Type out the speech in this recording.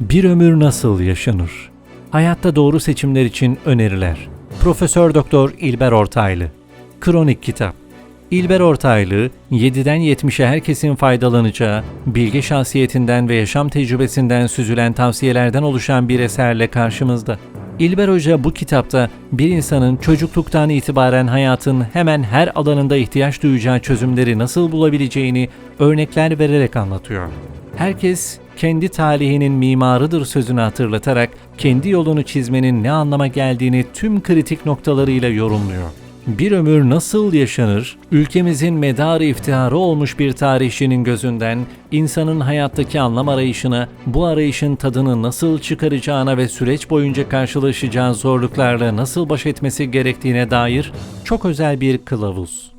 Bir ömür nasıl yaşanır? Hayatta doğru seçimler için öneriler. Profesör Doktor İlber Ortaylı. Kronik Kitap. İlber Ortaylı, 7'den 70'e herkesin faydalanacağı, bilge şahsiyetinden ve yaşam tecrübesinden süzülen tavsiyelerden oluşan bir eserle karşımızda. İlber Hoca bu kitapta bir insanın çocukluktan itibaren hayatın hemen her alanında ihtiyaç duyacağı çözümleri nasıl bulabileceğini örnekler vererek anlatıyor. Herkes kendi talihinin mimarıdır sözünü hatırlatarak kendi yolunu çizmenin ne anlama geldiğini tüm kritik noktalarıyla yorumluyor. Bir ömür nasıl yaşanır? Ülkemizin medarı iftiharı olmuş bir tarihçinin gözünden insanın hayattaki anlam arayışına, bu arayışın tadını nasıl çıkaracağına ve süreç boyunca karşılaşacağı zorluklarla nasıl baş etmesi gerektiğine dair çok özel bir kılavuz.